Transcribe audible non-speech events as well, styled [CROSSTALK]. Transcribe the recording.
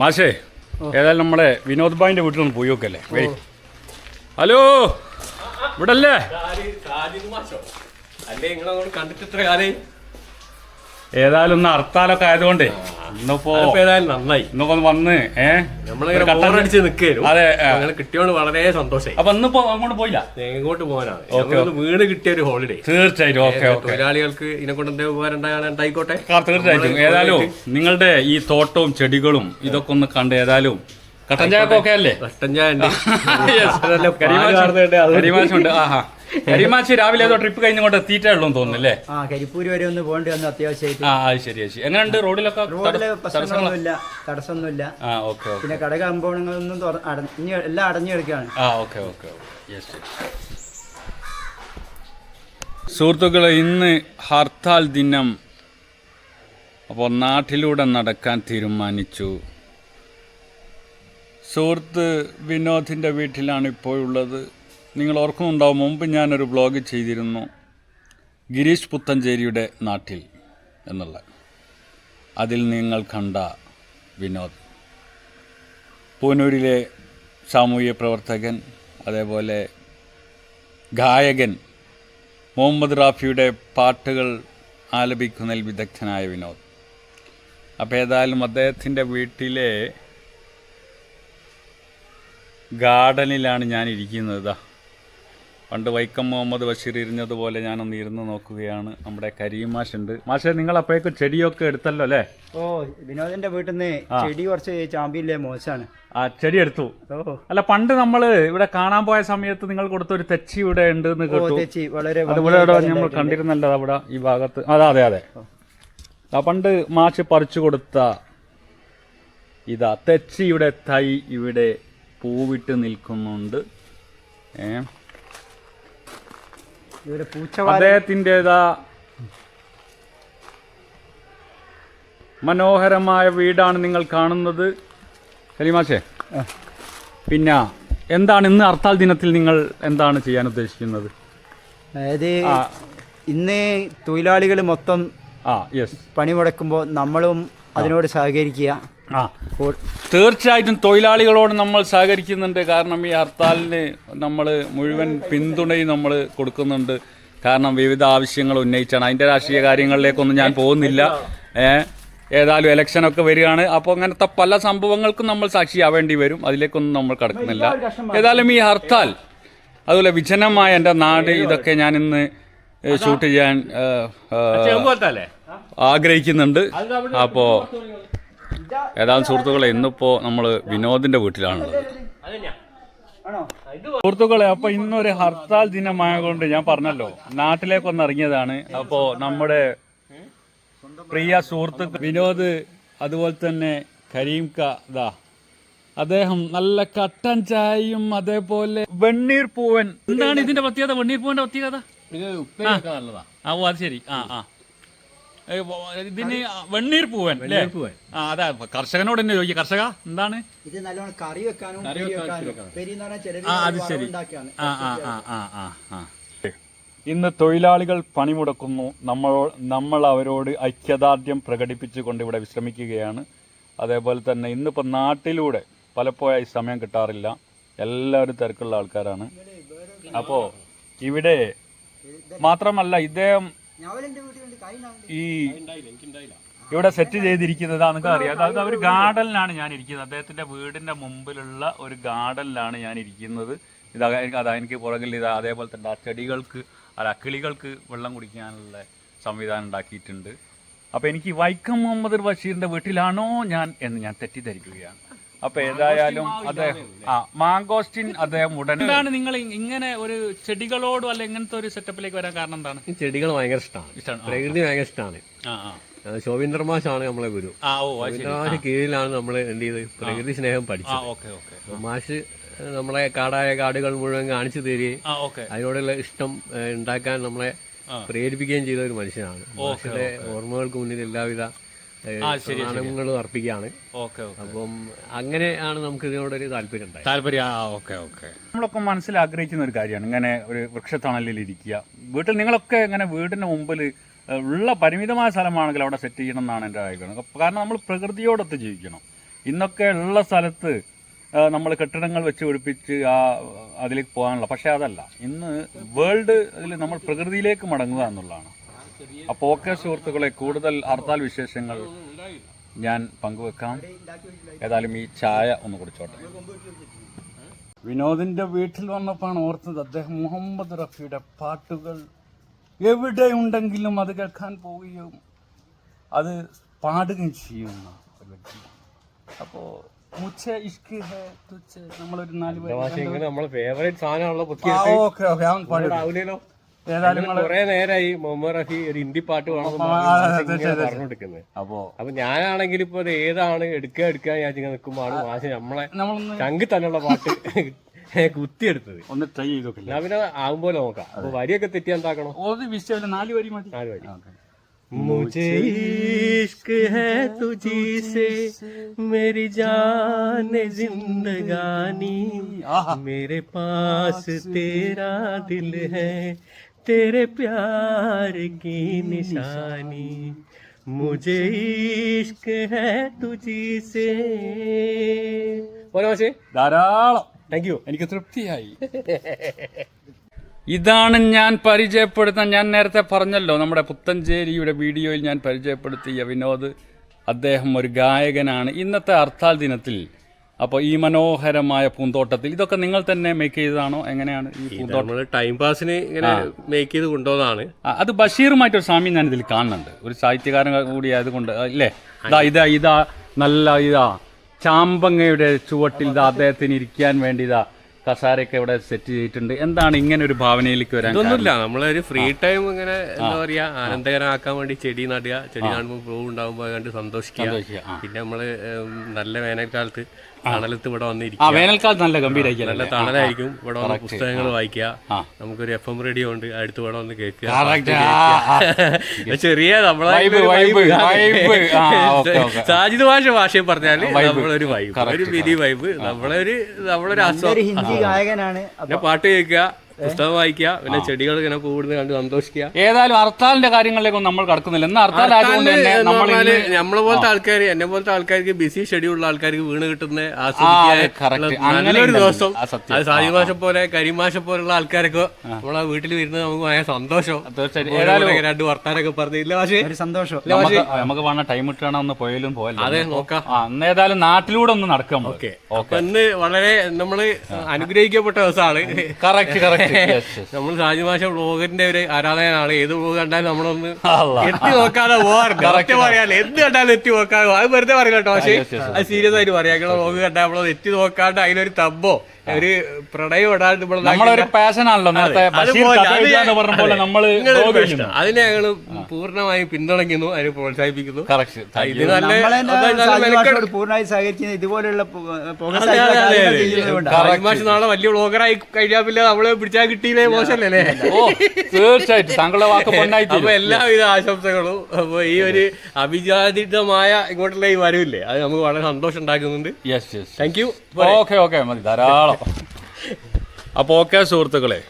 മാഷേ ഏതായാലും നമ്മളെ വിനോദ് ബായിന്റെ വീട്ടിലൊന്ന് പോയി നോക്കല്ലേ? ഹലോ ഇവിടെ അല്ലേ അല്ലേ കണ്ടിട്ട് ഇത്ര ഏതായാലും ഒന്ന് ഹർത്താലൊക്കെ ആയതുകൊണ്ടേ ഇന്നിപ്പോ ഏതായാലും നന്നായി. ഇന്നൊക്കെ ഒന്ന് വന്ന് ഏഹ് നിൽക്കായിരുന്നു അതെ. അങ്ങനെ കിട്ടിയോണ്ട് വളരെ സന്തോഷമായി അപ്പൊ ഇന്നിപ്പോ അങ്ങോട്ട് പോയില്ല? എങ്ങോട്ട് പോകാനാണ്? വീട് കിട്ടിയ ഒരു ഹോളിഡേ തീർച്ചയായിട്ടും. ഓക്കെ തൊഴിലാളികൾക്ക് ഇതിനെ കൊണ്ട് എന്തെങ്കിലും ഉപകാരം ഉണ്ടായിക്കോട്ടെ തീർച്ചയായിട്ടും. ഏതായാലും നിങ്ങളുടെ ഈ തോട്ടവും ചെടികളും ഇതൊക്കെ ഒന്ന് കണ്ട് ഏതായാലും കട്ടൻ ചായക്ക് ഒക്കെ അല്ലേ? കട്ടൻ ചായ ഉണ്ട്. [LAUGHS] ആഹാ. കരിമാച്ച് രാവിലെ ഏതോ ട്രിപ്പ് കഴിഞ്ഞുകൊണ്ട് എത്തിയിട്ടേ ഉള്ളൂ തോന്നുന്നല്ലേ ആ കരിപ്പൂര് വരെ ഒന്ന് പോകേണ്ടി വന്നു അത്യാവശ്യമായിട്ട്. ആ അത് ശരി ശരി. എങ്ങനെയുണ്ട് റോഡിലൊക്കെ റോഡിൽ? പ്രശ്നങ്ങളൊന്നുമില്ല തടസ്സമൊന്നുമില്ല. ആ ഓക്കെ പിന്നെ കട കമ്പോളങ്ങളൊന്നും അടഞ്ഞ് എല്ലാം അടഞ്ഞു കിടക്കുകയാണ് ആ ഓക്കെ ഓക്കെ സുഹൃത്തുക്കളെ ഇന്ന് ഹർത്താൽ ദിനം. അപ്പോൾ നാട്ടിലൂടെ നടക്കാൻ തീരുമാനിച്ചു. സുഹൃത്ത് വിനോദിന്റെ വീട്ടിലാണ് ഇപ്പോൾ ഉള്ളത്. നിങ്ങൾ ഓർക്കുന്നുണ്ടാവും മുമ്പ് ഞാനൊരു ബ്ലോഗ് ചെയ്തിരുന്നു ഗിരീഷ് പുത്തഞ്ചേരിയുടെ നാട്ടിൽ എന്നുള്ള. അതിൽ നിങ്ങൾ കണ്ട വിനോദ്. പൂനൂരിലെ സാമൂഹ്യ പ്രവർത്തകൻ അതേപോലെ ഗായകൻ മുഹമ്മദ് റാഫിയുടെ പാട്ടുകൾ ആലപിക്കുന്നതിൽ വിദഗ്ധനായ വിനോദ്. അപ്പോൾ ഏതായാലും അദ്ദേഹത്തിന്റെ വീട്ടിലെ ഗാർഡനിലാണ് ഞാൻ ദാ. പണ്ട് വൈക്കം മുഹമ്മദ് ബഷീർ ഇരുന്നതുപോലെ ഞാനൊന്ന് ഇരുന്ന് നോക്കുകയാണ്. നമ്മുടെ കരീം മാഷുണ്ട്. മാഷെ നിങ്ങൾ അപ്പോഴേക്കും ചെടിയൊക്കെ എടുത്തല്ലോ അല്ലേ? ഓ വിനോദിന്റെ വീട്ടിൽ നിന്ന് ചെടി കുറച്ച് ചാമ്പിയില്ലേ മോശമാണ് ആ ചെടി എടുത്തു. ഓ. അല്ല പണ്ട് നമ്മൾ ഇവിടെ കാണാൻ പോയ സമയത്ത് നിങ്ങൾ കൊടുത്ത ഒരു തെച്ചി ഇവിടെ ഉണ്ട് എന്ന് കേട്ടു. തെച്ചി. വളരെ അത് ഇവിടെ ഇവിടെ നമ്മൾ കണ്ടിരുന്നല്ലോ അവിടെ ഈ ഭാഗത്ത്. അതെ അതെ അതെ. ആ പണ്ട് മാഷ് പറിച്ചു കൊടുത്ത ഇതാ തെച്ചിയുടെ തൈ ഇവിടെ പൂവിട്ട് നിൽക്കുന്നുണ്ട്. ഏ? ഇവരെ പൂച്ച അദ്ദേഹത്തിന്റെതാ മനോഹരമായ വീടാണ് നിങ്ങൾ കാണുന്നത്. സലിമാഷേ. പിന്നെ എന്താണ് ഇന്ന് ഹർത്താൽ ദിനത്തിൽ നിങ്ങൾ എന്താണ് ചെയ്യാൻ ഉദ്ദേശിക്കുന്നത്? അതായത് ഇന്ന് തൊഴിലാളികൾ മൊത്തം ആ യെസ് പണി മുടക്കുമ്പോൾ നമ്മളും അതിനോട് സഹകരിക്കുക. ആ. തീർച്ചയായിട്ടും തൊഴിലാളികളോട് നമ്മൾ സഹകരിക്കുന്നുണ്ട്. കാരണം ഈ ഹർത്താലിന് നമ്മൾ മുഴുവൻ പിന്തുണയും നമ്മൾ കൊടുക്കുന്നുണ്ട്. കാരണം വിവിധ ആവശ്യങ്ങൾ ഉന്നയിച്ചാണ്. അതിന്റെ രാഷ്ട്രീയ കാര്യങ്ങളിലേക്കൊന്നും ഞാൻ പോകുന്നില്ല. ഏതായാലും ഇലക്ഷനൊക്കെ വരികയാണ്. അപ്പോൾ അങ്ങനത്തെ പല സംഭവങ്ങൾക്കും നമ്മൾ സാക്ഷിയാവേണ്ടി വരും. അതിലേക്കൊന്നും നമ്മൾ കടക്കുന്നില്ല. ഏതായാലും ഈ ഹർത്താൽ അതുപോലെ വിജനമായ എന്റെ നാട് ഇതൊക്കെ ഞാൻ ഇന്ന് ഷൂട്ട് ചെയ്യാൻ ആഗ്രഹിക്കുന്നുണ്ട്. അപ്പോൾ ഏതാനും സുഹൃത്തുക്കളെ ഇന്നിപ്പോൾ നമ്മൾ വിനോദിന്റെ വീട്ടിലാണുള്ളത്. സുഹൃത്തുക്കളെ അപ്പൊ ഇന്നൊരു ഹർത്താൽ ദിനമായതുകൊണ്ട് ഞാൻ പറഞ്ഞല്ലോ നാട്ടിലേക്കൊന്ന് ഇറങ്ങിയതാണ്. അപ്പോ നമ്മുടെ പ്രിയ സുഹൃത്തുക്കൾ വിനോദ് അതുപോലെ തന്നെ കരീം ക ദാ അദ്ദേഹം നല്ല കട്ടൻ ചായയും അതേപോലെ വെണ്ണീർ പൂവൻ. എന്താണ് ഇതിന്റെ പ്രത്യേകത? വെണ്ണീർ പൂവന്റെ പ്രത്യേകത? ആ ഓ അത് ശരി. ആ ആ. ഇതിന് വെണ്ണീർ പൂവൻ അല്ലേ? പൂവൻ. ആ അതാ കർഷകനോട് തന്നെ ചോദിക്കുക കർഷക എന്താണ്? ഇത് നല്ലോണം കറി വെക്കാനും ആ അത് ശരി. ആ ആ ആ ആ ആ ആ. ഇന്ന് തൊഴിലാളികൾ പണിമുടക്കുന്നു. നമ്മൾ നമ്മൾ അവരോട് ഐക്യദാർഢ്യം പ്രകടിപ്പിച്ചുകൊണ്ട് ഇവിടെ വിശ്രമിക്കുകയാണ്. അതേപോലെ തന്നെ ഇന്നിപ്പോൾ നാട്ടിലൂടെ പലപ്പോഴായി സമയം കിട്ടാറില്ല. എല്ലാവരും തിരക്കുള്ള ആൾക്കാരാണ്. അപ്പോൾ ഇവിടെ മാത്രമല്ല ഇദ്ദേഹം ഈ ഇവിടെ സെറ്റ് ചെയ്തിരിക്കുന്നത് നിങ്ങൾക്ക് അറിയാം. അതായത് ഒരു ഗാർഡനിലാണ് ഞാൻ ഇരിക്കുന്നത് അദ്ദേഹത്തിന്റെ വീടിന്റെ മുമ്പിലുള്ള ഒരു ഗാർഡനിലാണ് ഞാൻ ഇരിക്കുന്നത് ഇതാ അതാ എനിക്ക് പുറകിൽ ഇതാ അതേപോലെ തന്നെ ആ ചെടികൾക്ക് അല്ല കിളികൾക്ക് വെള്ളം കുടിക്കാനുള്ള സംവിധാനം ഉണ്ടാക്കിയിട്ടുണ്ട്. അപ്പോൾ എനിക്ക് വൈക്കം മുഹമ്മദ് ബഷീറിന്റെ വീട്ടിലാണോ ഞാൻ എന്ന് ഞാൻ തെറ്റിദ്ധരിക്കുകയാണ്. അപ്പൊ ഏതായാലും അദ്ദേഹം ആ മാങ്കോസ്റ്റിൻ അദ്ദേഹം ഉടനെ എന്താണ് നിങ്ങൾ ഇങ്ങനെ ഒരു ചെടികളോടും അല്ല ഇങ്ങനത്തെ ഒരു സെറ്റപ്പിലേക്ക് വരാൻ കാരണം എന്താണ്? ഈ ചെടികൾ ഭയങ്കര ഇഷ്ടമാണ് ഇഷ്ടമാണ് പ്രകൃതി ഭയങ്കര ഇഷ്ടമാണ് ആ ആ. ശോഭീന്ദ്ര മാഷാണ് നമ്മളെ ഗുരു. ശോഭീന്ദ്ര മാഷ് കീഴിലാണ് നമ്മൾ എന്ത് ചെയ്ത് പ്രകൃതി സ്നേഹം പഠിച്ചത്. Okay okay. മാഷ് നമ്മളെ കാടായ കാടുകൾ മുഴുവൻ കാണിച്ചു തരികയും ആ ഓക്കെ. അതിനോടുള്ള ഇഷ്ടം ഉണ്ടാക്കാൻ നമ്മളെ. പ്രേരിപ്പിക്കുകയും ചെയ്ത ഒരു മനുഷ്യനാണ്. മാഷിന്റെ ഓർമ്മകൾക്ക് മുന്നിൽ എല്ലാവിധ പ്രണാമങ്ങളും അർപ്പിക്കുകയാണ്. Okay okay. അപ്പം അങ്ങനെയാണ് നമുക്ക് ഇതിനോടൊരു താല്പര്യം ഉണ്ടായത്. താല്പര്യം ആ ഓക്കെ ഓക്കെ. നമ്മളൊക്കെ മനസ്സിൽ ആഗ്രഹിക്കുന്ന ഒരു കാര്യമാണ്. ഇങ്ങനെ ഒരു വൃക്ഷത്തണലിൽ ഇരിക്കുക. വീട്ടിൽ നിങ്ങളൊക്കെ ഇങ്ങനെ വീടിന് മുമ്പിൽ ഉള്ള പരിമിതമായ സ്ഥലമാണെങ്കിൽ അവിടെ സെറ്റ് ചെയ്യണം എന്നാണ് എന്റെ ആഗ്രഹം. കാരണം നമ്മൾ പ്രകൃതിയോടൊത്ത് ജീവിക്കണം. ഇന്നൊക്കെ ഉള്ള സ്ഥലത്ത് നമ്മൾ കെട്ടിടങ്ങൾ വെച്ച് പിടിപ്പിച്ച് ആ അതിലേക്ക് പോകാനുള്ള. പക്ഷേ അതല്ല. ഇന്ന് വേൾഡ് അതിൽ നമ്മൾ പ്രകൃതിയിലേക്ക് മടങ്ങുക എന്നുള്ളതാണ്. അപ്പോൾ ഓക്കെ സുഹൃത്തുക്കളെ കൂടുതൽ ഹർത്താൽ വിശേഷങ്ങൾ ഞാൻ പങ്കുവെക്കാം. ഏതായാലും ഈ ചായ ഒന്ന് കുടിച്ചോട്ടെ. വിനോദിന്റെ വീട്ടിൽ വന്നപ്പോൾ ഓർത്തത് അദ്ദേഹം മുഹമ്മദ് റഫിയുടെ പാട്ടുകൾ എവിടെയുണ്ടെങ്കിലും അത് കേൾക്കാൻ പോവുകയും അത് പാടുകയും ചെയ്യുന്ന ഒരു വ്യക്തി. അപ്പോൾ മുച്ച ഇഷ്ക് ഹേ തുച്ഛ നമ്മളൊരു നാല് പേര് ഓക്കെ നമ്മളെ ഫേവറേറ്റ് ആ, ഓക്കെ ഓക്കെ അവൻ പാടി ആവില്ലല്ലോ ഏതായാലും നിങ്ങള് കുറെ നേരമായി മുഹമ്മദ് റഫി ഒരു ഹിന്ദി പാട്ട് വേണമെന്ന് ആ, ആ, അതെ, അതെ, അതെ. പറഞ്ഞുകൊടുക്കുന്നത് അപ്പോ അപ്പൊ ഞാനാണെങ്കിൽ ഇപ്പൊ അത് ഏതാണ് എടുക്കുക എടുക്കുക ഞാൻ ഇങ്ങനെ നിൽക്കുമ്പോഴാണ് മാഷ് നമ്മളെ നമ്മളൊന്ന് ചങ്കി തന്നെയുള്ള പാട്ട് [LAUGHS] കുത്തിയെടുത്തത് ഒന്ന് ട്രൈ ചെയ്തോക്കില്ല ഞാൻ പിന്നെ ആകുമ്പോൾ നോക്കാം അപ്പൊ വരിയൊക്കെ തെറ്റി എന്താക്കണം ഒരു വിഷയമല്ല നാല് വരി മതി നാല് വരി ഓക്കെ मुझे इश्क है तुझी से मेरी जान जिंदगानी मेरे पास तेरा दिल है तेरे प्यार की निशानी मुझे इश्क है तुझी से ധാരാളം താങ്ക് യു എനിക്ക് തൃപ്തിയായി ഇതാണ് ഞാൻ പരിചയപ്പെടുത്താൻ ഞാൻ നേരത്തെ പറഞ്ഞല്ലോ നമ്മുടെ പുത്തഞ്ചേരിയുടെ വീഡിയോയിൽ ഞാൻ പരിചയപ്പെടുത്തിയ വിനോദ് അദ്ദേഹം ഒരു ഗായകനാണ് ഇന്നത്തെ ഹർത്താൽ ദിനത്തിൽ അപ്പോൾ ഈ മനോഹരമായ പൂന്തോട്ടത്തിൽ ഇതൊക്കെ നിങ്ങൾ തന്നെ മേക്ക് ചെയ്തതാണോ? എങ്ങനെയാണ് ഈ പൂന്തോട്ടം? ടൈം പാസിന് ഇങ്ങനെ മേക്ക് ചെയ്ത് കൊണ്ടുപോകുന്നതാണ് അത് ബഷീറുമായിട്ടൊരു സാമ്യം ഞാൻ ഇതിൽ കാണുന്നുണ്ട്. ഒരു സാഹിത്യകാരൻ കൂടി ആയതുകൊണ്ട് അല്ലേ ഇതാ ഇതാ ഇതാ നല്ല ഇതാ ചാമ്പങ്ങയുടെ ചുവട്ടിൽ ഇതാ അദ്ദേഹത്തിന് ഇരിക്കാൻ വേണ്ടി ഇതാ കസാരയൊക്കെ ഇവിടെ സെറ്റ് ചെയ്തിട്ടുണ്ട്. എന്താണ് ഇങ്ങനെ ഒരു ഭാവനയിലേക്ക് വരാൻ ഇതൊന്നുമില്ല നമ്മളൊരു ഫ്രീ ടൈം ഇങ്ങനെ എന്താ പറയാ ആനന്ദകരമാക്കാൻ വേണ്ടി ചെടി നടുക ചെടി കാണുമ്പോൾ പൂവ് ഉണ്ടാകുമ്പോൾ കണ്ട് സന്തോഷിക്കുക. പിന്നെ നമ്മൾ ഉം, നല്ല വേനൽക്കാലത്ത് തണലത്ത് ഇവിടെ വന്നിരിക്കും വേനൽക്കാലത്ത് നല്ല ഗംഭീരായിരിക്കും നല്ല? തണലായിരിക്കും. ഇവിടെ വന്ന് പുസ്തകങ്ങൾ വായിക്കുക. നമുക്കൊരു എഫ് എം റേഡിയോ ഉണ്ട്. അടുത്ത് ഇവിടെ വന്ന് കേൾക്കുക. ചെറിയ നമ്മളെ. [LAUGHS] സാജിദ് ഭാഷ ഭാഷയിൽ പറഞ്ഞാൽ. നമ്മളൊരു വൈബ് ഒരു മിനി വൈബ് നമ്മളൊരു നമ്മളൊരു ഒരു ഹിന്ദി ഗായകനാണ്. പിന്നെ പാട്ട് കേൾക്കുക. പുസ്തകം വായിക്കുക പിന്നെ ചെടികൾ ഇങ്ങനെ കൂടുന്നത് കണ്ട് സന്തോഷിക്കുക. ഏതായാലും ഹർത്താലിന്റെ കാര്യങ്ങളിലേക്കൊന്നും നമ്മൾ കടക്കുന്നില്ല. എന്ന് ഹർത്താൽ ആയതുകൊണ്ട് തന്നെ നമ്മൾ ഇന്ന് നമ്മളെ പോലത്തെ ആൾക്കാർ എന്നെ പോലത്തെ ആൾക്കാർക്ക് ബിസി ഷെഡ്യൂൾ ഉള്ള ആൾക്കാർക്ക് വീണ് കിട്ടുന്ന correct. അങ്ങനെ നല്ലൊരു. ദിവസം. ആ, സത്യം. അത് സാജിമാശ പോലെ കരിമാശ പോലുള്ള ആൾക്കാരൊക്കെ നമ്മളെ വീട്ടിൽ വരുന്നത് നമുക്ക് ഭയങ്കര സന്തോഷം. തീർച്ചയായിട്ടും. ഓരോരൊക്കെ രണ്ട് വർത്താനൊക്കെ പറഞ്ഞില്ല പക്ഷേ ഒരു സന്തോഷം. നമുക്ക് നമുക്ക് വേണം ടൈം ഇട്ടാണ് ഒന്ന് പോയാലും പോയല്ലോ അതെ നോക്കാം. ആ അന്ന് ഏതായാലും നാട്ടിലൂടെ ഒന്ന് നടക്കാം ഓക്കെ. അപ്പൊ ഇന്ന് വളരെ നമ്മൾ അനുഗ്രഹിക്കപ്പെട്ട ദിവസമാണ്. Correct correct. നമ്മൾ രാജഭാഷ വ്ളോഗറിന്റെ ഒരു ആരാധകനാണ്. ഏത് ബ്ലോഗ് കണ്ടാലും നമ്മളൊന്ന് എത്തി നോക്കാതെ പോവാറുണ്ട് പറയാല്ലേ എന്ത് കണ്ടാലും എത്തി നോക്കാതെ അത് വെറുതെ പറയില്ല കേട്ടോ പക്ഷേ അത് സീരിയസ് ആയിട്ട് പറയാം. ബ്ലോഗ് കണ്ടാൽ നമ്മളത് എത്തി നോക്കാണ്ട് അതിലൊരു തബ്ബോ ഒരു പ്രണയം ഇടാണ്ട് നമ്മളൊരു പാഷൻ ആണല്ലോ നേരത്തെ. അതിനെ ഞങ്ങൾ പൂർണമായും പിന്തുണയ്ക്കുന്നു അതിനെ പ്രോത്സാഹിപ്പിക്കുന്നു. ഇത് നല്ല നമ്മളെ പൂർണമായി അതെ. ചെയ്യുന്നതുകൊണ്ടാണ്. സാജിമാഷ് നാളെ വലിയ ബ്ലോഗറായി കഴിഞ്ഞാൽ പിന്നെ നമ്മൾ പിടിച്ചാൽ കിട്ടിയില്ലേ മോശമല്ലേ ഓ തീർച്ചയായിട്ടും. താങ്കളുടെ വാക്ക് അപ്പൊ എല്ലാവിധ ആശംസകളും. അപ്പൊ ഈ ഒരു അഭിജാതിതമായ ഇങ്ങോട്ടുള്ള ഈ വരവില്ലേ അത് നമുക്ക് വളരെ സന്തോഷം ഉണ്ടാക്കുന്നുണ്ട്. Yes yes thank you okay okay മതി ധാരാളം. [LAUGHS] അപ്പോൾ ഓക്കെ സുഹൃത്തുക്കളെ.